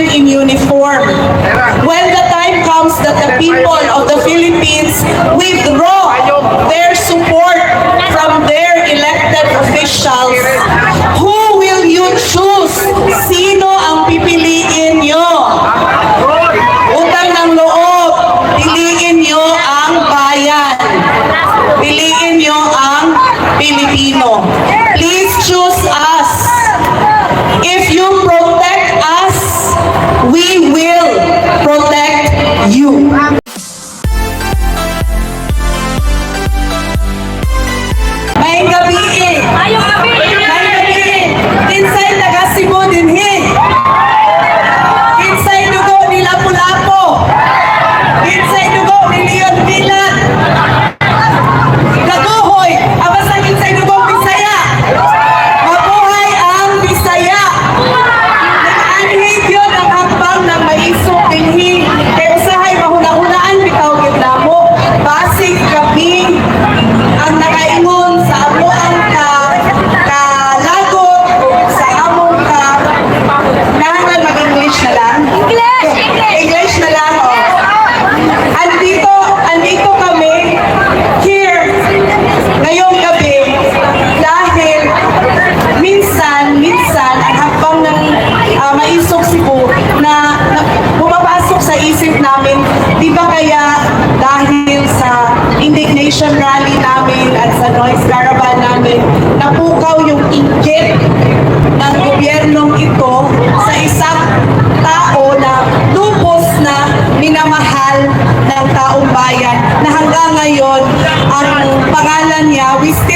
men in uniform. When the time comes that the people of the Philippines with Hindi ba kaya dahil sa indignation rally namin at sa noise caravan namin, napukaw yung inggit ng gobyernong ito sa isang tao na lupos na minamahal ng taong bayan na hanggang ngayon ang pangalan niya, Wisdom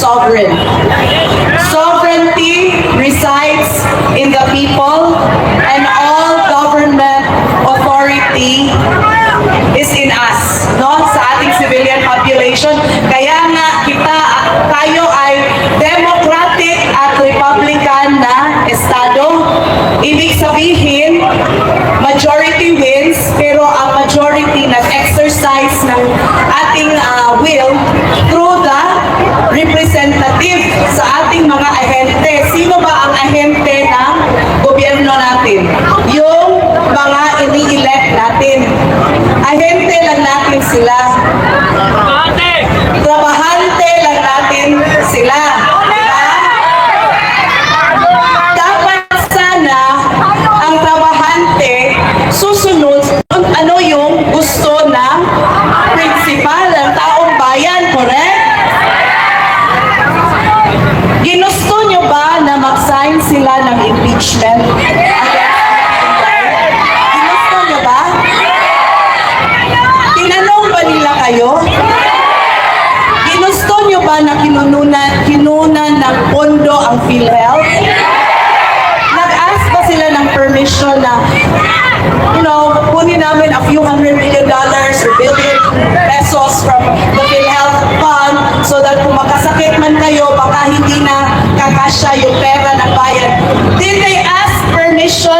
sovereign. Sovereignty resides in the people and all government authority is in us, no? Sa ating civilian population, sila ang PhilHealth? Nag-ask ba sila ng permission na, you know, kunin namin a few hundred million dollars or billion pesos from the PhilHealth Fund so that kung makasakit man kayo, baka hindi na kakasya yung pera ng bayan. Did they ask permission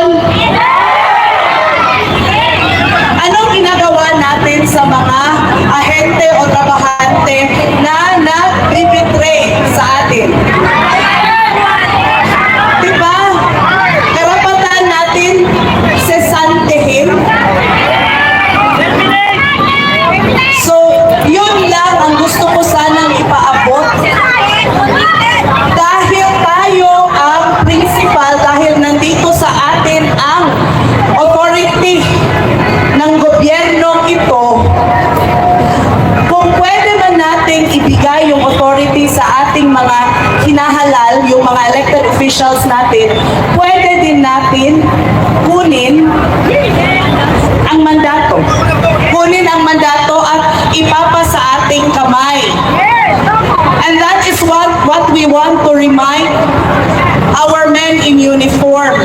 ibigay yung authority sa ating mga hinahalal, yung mga elected officials natin, pwede din natin kunin ang mandato. Kunin ang mandato at ipapa sa ating kamay. And that is what, what we want to remind our men in uniform.